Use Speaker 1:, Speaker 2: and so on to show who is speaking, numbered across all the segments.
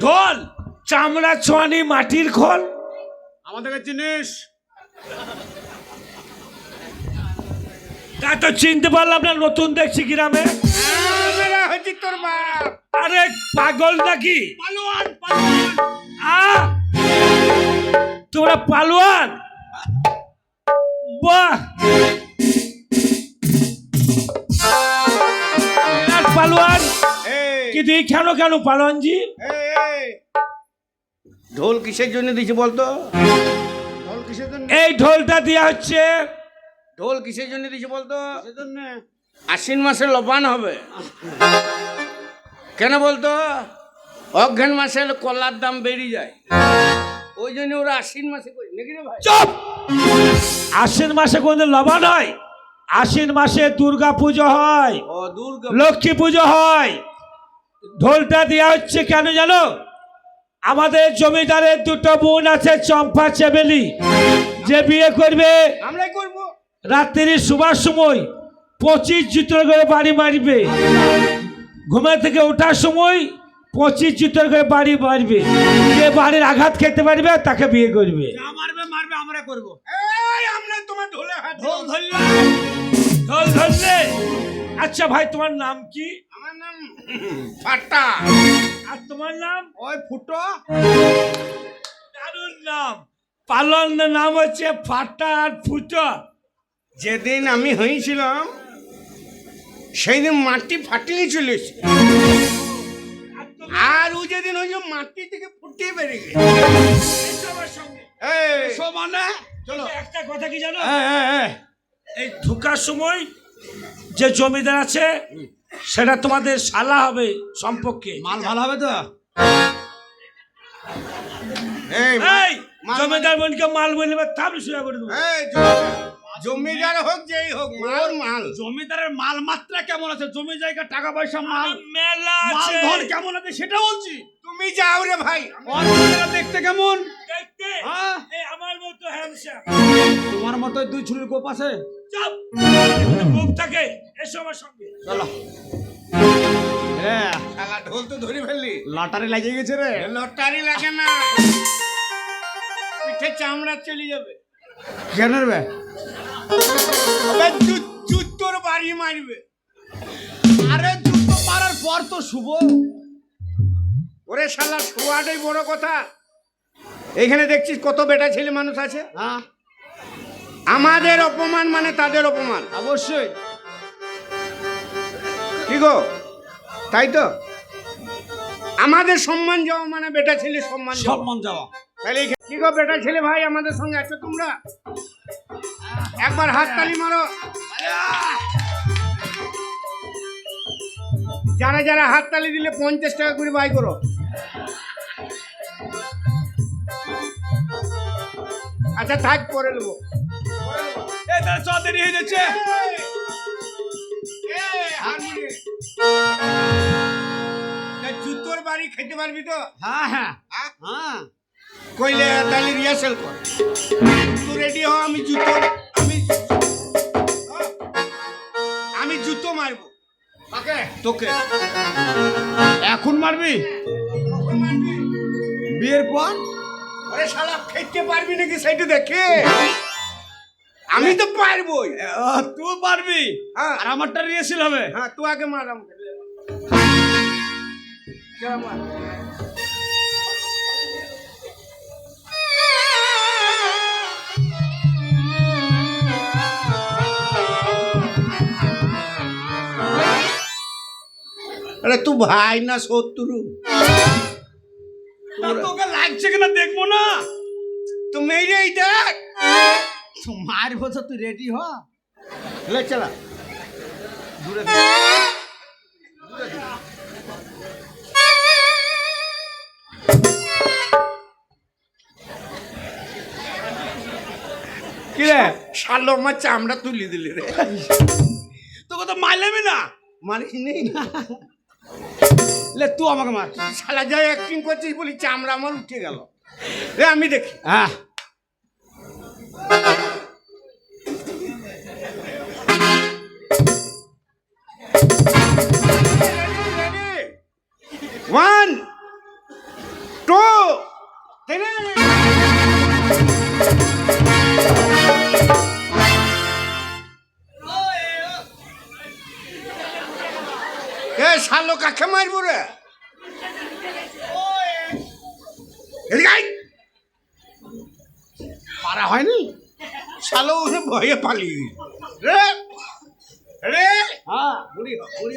Speaker 1: ঢোল চামড়া ছোয়ানি মাটির খোল।
Speaker 2: আমাদের কাছে জিনিস।
Speaker 1: তা তো চিনতে পারলাম না নতুন দেখছি গ্রামে।
Speaker 2: আমরা তোর বাপ
Speaker 1: আরে পাগল নাকি?
Speaker 2: পালোয়ান পালোয়ান।
Speaker 1: আ! তোমরা পালোয়ান? বাহ! পালোয়ান? কিন্তু এই কেন কেন পালোয়ানজি।
Speaker 2: ঢোল কিসের জন্য দিয়েছে বলতো? ঢোল কিসের জন্য?
Speaker 1: এই ঢোলটা দেওয়া হচ্ছে।
Speaker 2: ঢোল কিসের জন্য দিয়েছে বলতো? আশ্বিন মাসে লবান হবে। কেন বলতো? অজ্ঞান মাসে কলার দাম বেড়ে যায়। ওই জন্য ওরা আশ্বিন মাসে নাকি রে ভাই?
Speaker 1: চুপ! আশ্বিন মাসে কোনদিন লবান হয়? আশ্বিন মাসে দুর্গা পুজো হয়।
Speaker 2: ও দুর্গা
Speaker 1: লক্ষ্মী পুজো হয়। ঢোলটা দেওয়া হচ্ছে কেন জানো? আমাদের জমিদারের দুটো বোন আছে চম্পা চেবেলি। যে বিয়ে করবে
Speaker 2: আমরাই করব।
Speaker 1: রাত্রি শুবার সময় পঁচিশ জুতোর করে বাড়ি মারবে। ঘুমে থেকে ওঠার সময় পঁচিশ জুতোর করে বাড়ি মারবে। যে বাড়ির আঘাত খেতে পারবে তাকে বিয়ে করবে।
Speaker 2: মারবে মারবে আমরা করব। এই আমরা তোমার ঢোলে হাত ঢোল ধরলাম
Speaker 1: ঢোল ধরলে? আচ্ছা ভাই তোমার নাম কি?
Speaker 2: ফাটা।
Speaker 1: আর তোমার নাম?
Speaker 2: ওই ফুটো।
Speaker 1: দারুণ নাম। পালনের নাম হচ্ছে ফাটা আর ফুটো।
Speaker 2: যেদিন আমি হয়েছিলাম সেই দিন মাটি ফাটিয়ে চলে
Speaker 1: আর
Speaker 2: ও যেদিন হয়েছে মাটি থেকে ফুটিয়ে বেরিয়ে গেছে। এই,
Speaker 1: সমানে চলো। একটা কথা কি জানো?
Speaker 2: এই
Speaker 1: ঢুকার সময় যে জমিদার আছে সেটা তোমাদের শালা হবে সম্পর্কে।
Speaker 2: মাল ভালো হবে তো? এই
Speaker 1: জমিদার বোনকে মাল বললে তাপ শুয়ে করে দেবো
Speaker 2: জমিদার- হোক যেই হোক মাল মাল।
Speaker 3: জমিদারের মাল মাত্রা কেমন আছে? জমি জায়গা টাকা পয়সা মাল।
Speaker 1: মেলা
Speaker 3: মাল কেমন আছে সেটা বলছি।
Speaker 2: তুমি যাও রে ভাই।
Speaker 3: দেখতে কেমন?
Speaker 1: দেখতে?
Speaker 3: হ্যাঁ?
Speaker 1: আমার মতো হ্যামসা
Speaker 3: তোমার মতো দুই ছুরির গোপ আছে?
Speaker 1: চাপ খুব থাকে এসো আমার সঙ্গে।
Speaker 3: চলো। হ্যাঁ
Speaker 2: শালা ঢোল তো ধরে ফেললি।
Speaker 3: লটারি লাগিয়ে গেছে রে।
Speaker 2: লটারি লাগে না। পিঠে চামড়া চলে যাবে।
Speaker 3: কেন রে
Speaker 2: জুতোর বাড়ি মারবে।
Speaker 3: আরে জুতো মারার পর তো শুভ।
Speaker 2: ওরে শালা শোয়াটাই বড় কথা। এইখানে দেখছিস কত বেটা ছেলে মানুষ আছে?
Speaker 3: হ্যাঁ।
Speaker 2: আমাদের অপমান মানে তাদের অপমান।
Speaker 3: অবশ্যই।
Speaker 2: কি গো? তাই তো? আমাদের সম্মান যাওয়া মানে বেটা ছেলে সম্মান
Speaker 3: সম্মান যাওয়া
Speaker 2: তাহলে কি গো বেটা ছেলে ভাই আমাদের সঙ্গে আছো তোমরা? একবার হাত তালি মারো। যারা যারা হাত তালি দিলে পঞ্চাশ টাকা করে বাই করো। আচ্ছা থাক পরে নেব।
Speaker 3: এই তার চ দেরি হয়ে যাচ্ছে।
Speaker 2: জুতোর বাড়ি খেতে পারবি তো?
Speaker 3: হ্যাঁ হ্যাঁ।
Speaker 2: হ্যাঁ? কইলে তাহলে রিহার্সাল কর। তুই রেডি হ আমি জুতো আমি? আমি জুতো মারবো। তোকে।
Speaker 3: এখন মারবি? বিয়ের পর?
Speaker 2: আরে শালা খেতে পারবি নাকি সেইটা দেখে? আমি তো পারবোই।
Speaker 3: আহ, তুই পারবি?
Speaker 2: হ্যাঁ।
Speaker 3: আর আমারটা রিহার্সেল হবে।
Speaker 2: হ্যাঁ তুই আগে মার আমাকে। আরে তুই ভাই না শত্রু?
Speaker 3: তোকে লাগছে কিনা দেখব না?
Speaker 2: তো মেরেই দেখ।
Speaker 3: তো মারবো তো তুই রেডি হ
Speaker 2: লে চলা
Speaker 3: কি রে
Speaker 2: শালো আমার চামড়া তুলে দিলি রে।
Speaker 3: তোকে তো মারলামই না।
Speaker 2: মারিস নেই
Speaker 3: লে তুই আমাকে মার।
Speaker 2: শালা যা অ্যাক্টিং করছিস বলি চামড়া আমার উঠে গেল। রে আমি দেখি।
Speaker 3: হ্যাঁ।
Speaker 2: এ শালো কাকে মারবো রে।
Speaker 3: পারা হয়নি?
Speaker 2: শালো ওরে ভয়ে পালিয়ে রে রে।
Speaker 3: হ্যাঁ।
Speaker 2: বুড়ি বুড়ি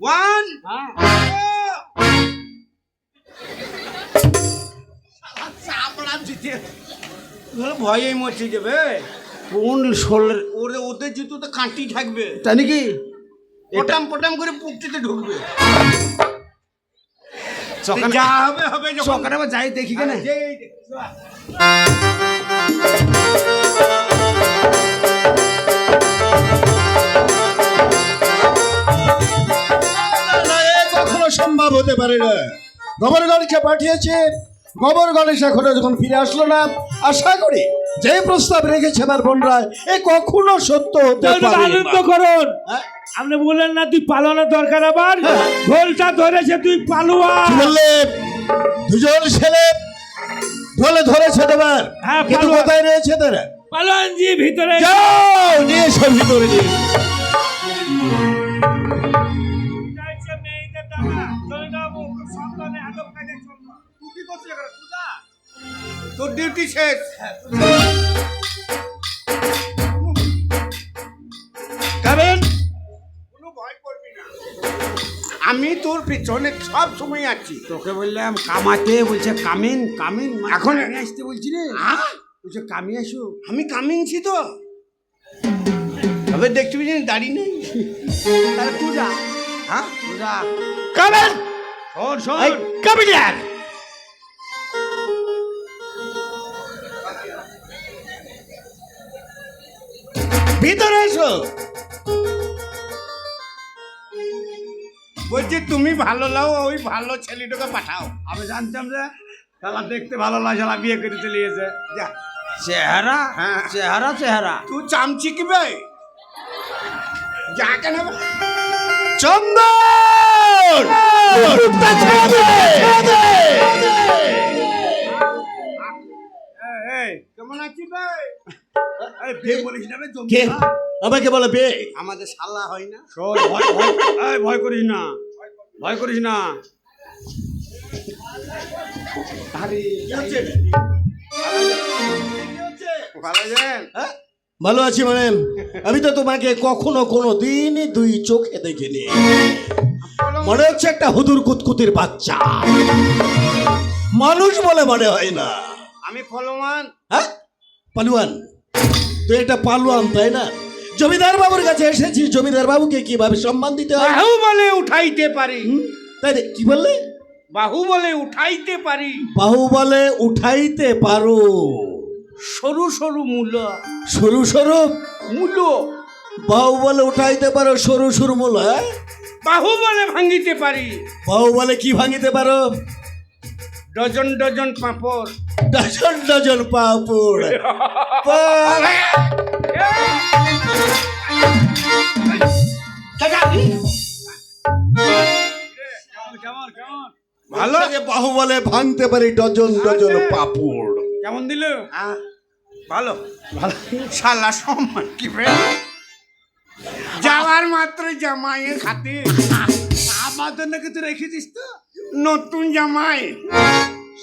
Speaker 2: ওয়ান
Speaker 3: হ্যাঁ।
Speaker 2: জিতে ভয়ে মরছে যাবে কোন শোলের ওরে ওদের জুতো তো কাঁটি থাকবে।
Speaker 3: তাই নাকি?
Speaker 2: পটাম পটাম করে পুকটিতে ঢুকবে। যা হবে হবে
Speaker 3: সকালে আবার যাই দেখি কেন?
Speaker 4: কখনো সম্ভব হতে পারে না। গোবর গণেশকে পাঠিয়েছে। গোবর গণেশ এখনও যখন ফিরে আসলো না আশা করি যে প্রস্তাব রেখেছে আমার বোনরা এ কখনো সত্য হতে পারে
Speaker 1: আনন্দ করুন।
Speaker 4: হ্যাঁ?
Speaker 1: আপনি বললেন না তুই পালানোর দরকার আবার? ঢোলটা ধরেছে তুই পালুয়া।
Speaker 4: বললে? দুজন ছেলে ঢোলে ধরেছে তোমার।
Speaker 1: হ্যাঁ।
Speaker 4: কোথায় রয়েছে তারা?
Speaker 1: পালোয়ান জি ভিতরে।
Speaker 4: যাও নিয়ে এসো ভিতরে নিয়ে এসো।
Speaker 1: যাইছে মেয়েদের
Speaker 2: আমি তোর পিছনে সব সময় আছি।
Speaker 3: তোকে বললাম কামাতে বলছে কামিন কামিন
Speaker 2: এখন-
Speaker 3: এখন আসতে বলছি রে। বলছে কামি আসো।
Speaker 2: আমি কামিংছি তো। তবে দেখতে পেয়েছি দাড়ি নেই?
Speaker 3: তাহলে পূজা
Speaker 2: হ্যাঁ?
Speaker 3: পূজা
Speaker 4: কারণ
Speaker 3: শোন শোন
Speaker 4: কাবিলার ভিতরে এসো।
Speaker 2: বলছি তুমি ভালো লাও ওই ভালো ছেলেটাকে পাঠাও।
Speaker 3: আমি জানতাম যে শালা দেখতে ভালো লাগে শালা বিয়ে করে চলে গেছে।
Speaker 2: যা।
Speaker 3: চেহারা?
Speaker 2: হ্যাঁ।
Speaker 3: চেহারা চেহারা?
Speaker 2: তুই চামচি কি বে যা কেন
Speaker 4: চন্দন!
Speaker 2: কেমন আছিস
Speaker 3: ভাই? বলিস না জমি
Speaker 4: আমাকে বলে বে।
Speaker 2: আমাদের শালা হয় না।
Speaker 3: শোন ভয় ভয় এই ভয় করিস না। ভয় করিস না।
Speaker 2: ভালো
Speaker 4: হ্যাঁ? ভালো আছি মানে আমি তো তোমাকে কখনো কোনো দিনই দুই চোখে দেখিনি। মনে হচ্ছে একটা হুদুর কুতকুতির বাচ্চা। মানুষ বলে মনে হয় না।
Speaker 2: আমি ফলমান
Speaker 4: হ্যাঁ? পালুয়ান। তুই একটা পালুয়ান তাই না? জমিদার বাবুর কাছে এসেছি জমিদার বাবুকে কীভাবে সম্মান দিতে হয়?
Speaker 2: বাহু বলে উঠাইতে পারি?
Speaker 4: তাই কি বললে?
Speaker 2: বাহু বলে উঠাইতে পারি।
Speaker 4: বাহু বলে উঠাইতে পারো।
Speaker 2: সরু সরু মূল।
Speaker 4: সরু সরু?
Speaker 2: মূল।
Speaker 4: বাহু বলে উঠাইতে পারো সরু সরু মূল হ্যাঁ?
Speaker 2: বাহু বলে ভাঙিতে পারি।
Speaker 4: বাহু বলে কি ভাঙিতে পারো?
Speaker 2: ডজন ডজন পাঁপড়।
Speaker 4: ডজন ডজন পাপড়।
Speaker 2: ভালো?
Speaker 4: বলছে বাহু বলে ভাঙতে পারি ডজন ডজন পাপড়।
Speaker 3: কেমন দিল?
Speaker 2: আহ, ভালো। ভালো। শালা সম্মান কি যাওয়ার মাত্র জামাইয়ের খাতে
Speaker 3: আমার জন্য কিছু রেখেছিস তো?
Speaker 2: নতুন জামাই।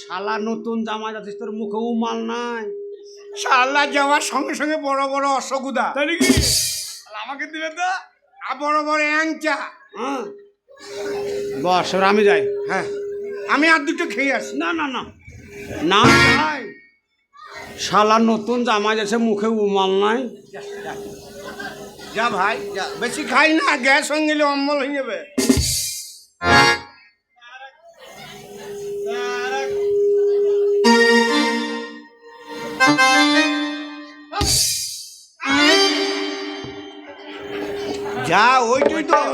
Speaker 3: শালা নতুন জামা যাচ্ছিস তোর মুখে উমাল নাই।
Speaker 2: শালা যাওয়ার সঙ্গে সঙ্গে বড় বড় অসগুদা
Speaker 3: তাই নাকি? আমাকে দিবে তো
Speaker 2: আর বড় বড় অ্যাংচা।
Speaker 3: বস এবার আমি যাই।
Speaker 2: হ্যাঁ আমি আর দুটো খেয়ে আসি।
Speaker 3: না না না। না যাই শালা নতুন জামা যাচ্ছে মুখে উমাল নাই।
Speaker 2: যা ভাই যা। বেশি খাই না গ্যাস হয়ে গেলে অম্বল হয়ে যাবে।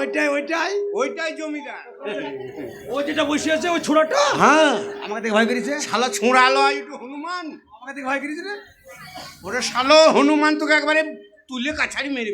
Speaker 2: ওইটাই
Speaker 3: ওইটাই। ওইটাই
Speaker 2: জমিদার।
Speaker 3: ও যেটা বসে আছে ওই ছোড়াটা?
Speaker 2: হ্যাঁ।
Speaker 3: আমাকে দেখে ভয় করেছে
Speaker 2: শালা ছোঁড়ালো একটু হনুমান।
Speaker 3: আমাকে দেখে ভয় করেছে রে?
Speaker 2: ওরে শালো হনুমান তোকে একবারে তুলে কাছারি মেরে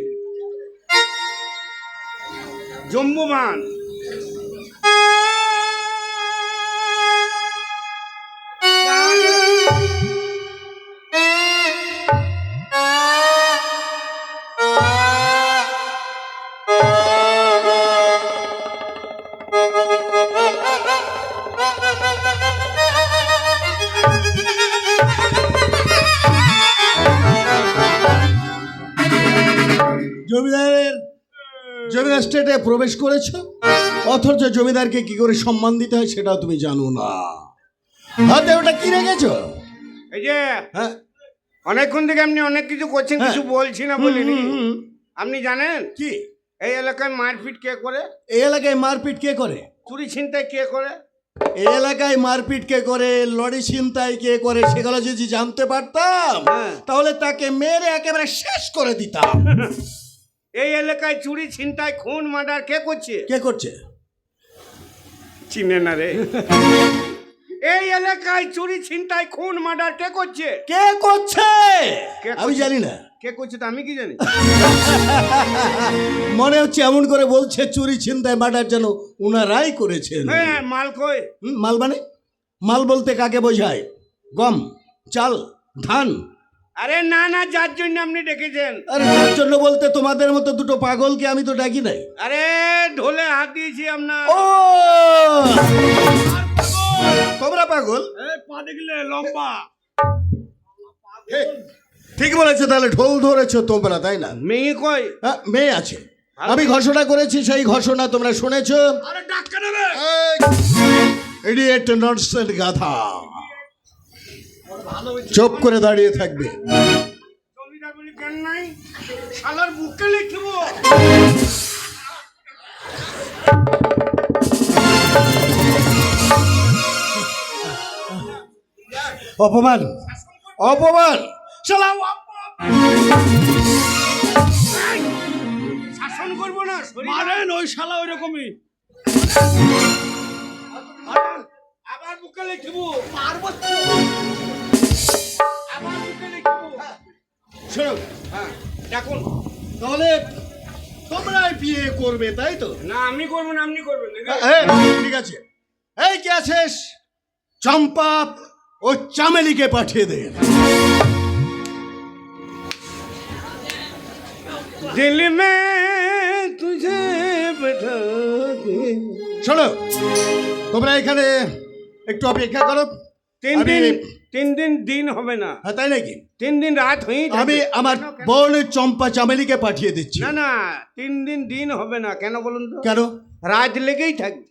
Speaker 2: ফেলবে। জমিদার
Speaker 4: স্টেটে প্রবেশ করেছ? অথচ জমিদারকে কি করে সম্মান দিতে হয় সেটাও তুমি জানো না। হাতে ওটা কি রেখেছো?
Speaker 2: এই যে
Speaker 4: হ্যাঁ।
Speaker 2: অনেকক্ষণ থেকে আপনি অনেক কিছু করছেন
Speaker 4: হ্যাঁ।
Speaker 2: কিছু বলছি না বলিনি। আপনি জানেন?
Speaker 4: কি?
Speaker 2: এই এলাকায় মারপিট কে করে?
Speaker 4: এই এলাকায় মারপিট কে করে?
Speaker 2: চুরি ছিনতাই কে করে?
Speaker 4: এই এলাকায় মারপিট কে করে? লরি ছিনতাই কে করে? সেগুলো যদি জানতে পারতাম
Speaker 2: হ্যাঁ।
Speaker 4: তাহলে তাকে মেরে একেবারে শেষ করে দিতাম।
Speaker 2: এই এলাকায় চুরি ছিনতাই খুন মার্ডার কে করছে?
Speaker 4: কে করছে?
Speaker 2: চিনে না রে। এই এলাকায় চুরি ছিনতাই খুন মার্ডার কে করছে?
Speaker 4: কে করছে? আমি
Speaker 2: করছে?
Speaker 4: জানি না।
Speaker 2: কে করছে তো আমি কি জানি?
Speaker 4: মনে হচ্ছে এমন করে বলছে চুরি ছিনতাই মার্ডার যেন উনারাই করেছেন।
Speaker 2: হ্যাঁ মাল কই?
Speaker 4: হুম, মাল মানে? মাল বলতে কাকে বোঝায়? গম চাল ধান
Speaker 2: আরে না না যার জন্য আপনি ডেকেছেন।
Speaker 4: আরে তার জন্য বলতে তোমাদের মতো দুটো পাগলকে আমি তো ডাকি নাই।
Speaker 2: আরে ঢোলে হাত দিয়েছি আপনার।
Speaker 4: ও! তোমরা পাগল?
Speaker 3: পা দেখলে লম্বা।
Speaker 4: ঠিক, বলেছ তাহলে ঢোল ধরেছো তোমরা তাই না?
Speaker 2: মেয়ে কই
Speaker 4: হ্যাঁ, মেয়ে আছে। আমি ঘোষণা করেছি সেই ঘোষণা তোমরা শুনেছো।
Speaker 3: আরে ডাক্কা নেবে।
Speaker 4: গাধা। চুপ করে দাঁড়িয়ে থাকবে।
Speaker 2: জমিদার বলি কেন নাই শালার বুকে লিখব।
Speaker 4: অপমান অপমান। শালা
Speaker 2: শাসন করব না
Speaker 3: মারেন ওই শালা ওই রকমই
Speaker 2: আবার বুকে লিখব। মারবো।
Speaker 4: শোনো
Speaker 2: হ্যাঁ এখন
Speaker 4: তাহলে তোমরাই বিয়ে করবে তাই তো?
Speaker 2: না আমি করব না আপনি করবেন হ্যাঁ,
Speaker 4: হ্যাঁ, ঠিক আছে। এই কে চম্পা ও চামেলিকে পাঠিয়ে দে।
Speaker 2: দিল মে তুঝে
Speaker 4: শোনো তোমরা এখানে একটু অপেক্ষা করো।
Speaker 2: তিন দিন তিন দিন দিন হবে না।
Speaker 4: হ্যাঁ তাই নাকি?
Speaker 2: তিন দিন রাত হয়েই থাকবে।
Speaker 4: আমি আমার? বোন চম্পা চামেলিকে পাঠিয়ে দিচ্ছি।
Speaker 2: না না তিন দিন দিন হবে না। কেন বলুন তো?
Speaker 4: কেন?
Speaker 2: রাত লেগেই থাকবে।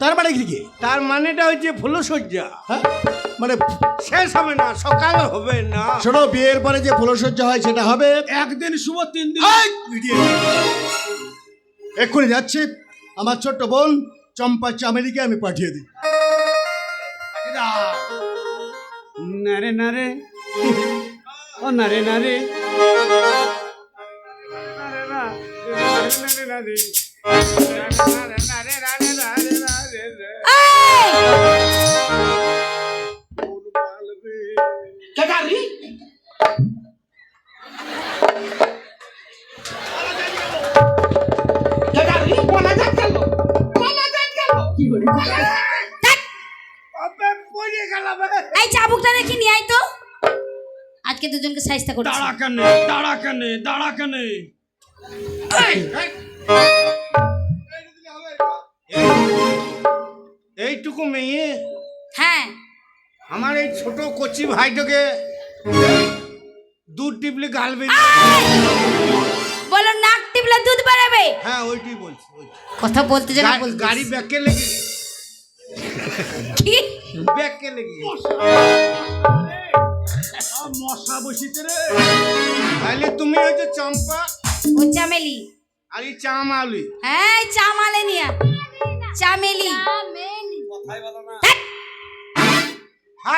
Speaker 4: তার মানে কি কি?
Speaker 2: তার মানেটা হচ্ছে ফুলসজ্জা
Speaker 4: হ্যাঁ মানে
Speaker 2: শেষ হবে না সকাল হবে না।
Speaker 4: শোনো বিয়ের পরে যে ফুলসজ্জা হয় সেটা হবে
Speaker 3: একদিন শুভ তিন দিন।
Speaker 4: এক্ষুনি যাচ্ছি। আমার ছোট্ট বোন চম্পা চামেলিকে আমি পাঠিয়ে দিই।
Speaker 3: নারে নারে ও নারে নারে।
Speaker 5: এই! আজকে দুজনকে সাইজটা করছি।
Speaker 3: দাঁড়া কানে দাঁড়া কানে দাঁড়া কানে।
Speaker 2: এইটুকু মেয়ে?
Speaker 5: হ্যাঁ।
Speaker 2: আমার এই ছোট কচি ভাইটাকে দুধ টিপলে গাল বেরিয়ে
Speaker 5: বলো নাক টিপলে দুধ বেরোবে?
Speaker 2: হ্যাঁ ওইটাই বলছি
Speaker 5: কথা বলতে বলতে
Speaker 2: গাড়ি ব্যাকে লেগে
Speaker 5: কি?
Speaker 2: ব্যাকে লেগে
Speaker 3: মশা বসিতে রে।
Speaker 2: তাহলে তুমি হচ্ছে চম্পা
Speaker 5: ও চামেলি।
Speaker 2: আর এই চামালি।
Speaker 5: হ্যাঁ চামালে নিয়া। চামেলি।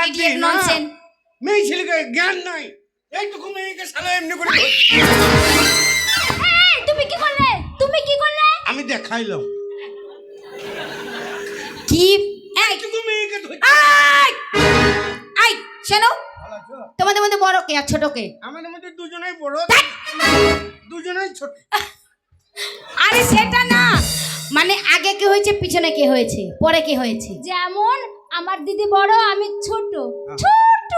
Speaker 5: Idiot
Speaker 2: দিয়ে না।
Speaker 5: nonsense।
Speaker 2: মেয়ে ছেলেকে জ্ঞান নাই। এইটুকু মেয়েকে সালা এমনি করে
Speaker 5: তুমি কি করলে? তুমি কি করলে?
Speaker 2: আমি দেখাইলাম।
Speaker 5: কি আর ছোটকে
Speaker 2: আমাদের মধ্যে দুজনেই বড় দুজনেই ছোট।
Speaker 5: আরে সেটা না। মানে আগে কে হয়েছে পিছনে কে হয়েছে পরে কে হয়েছে?
Speaker 6: যেমন আমার দিদি বড় আমি ছোট। হ্যাঁ। ছোট!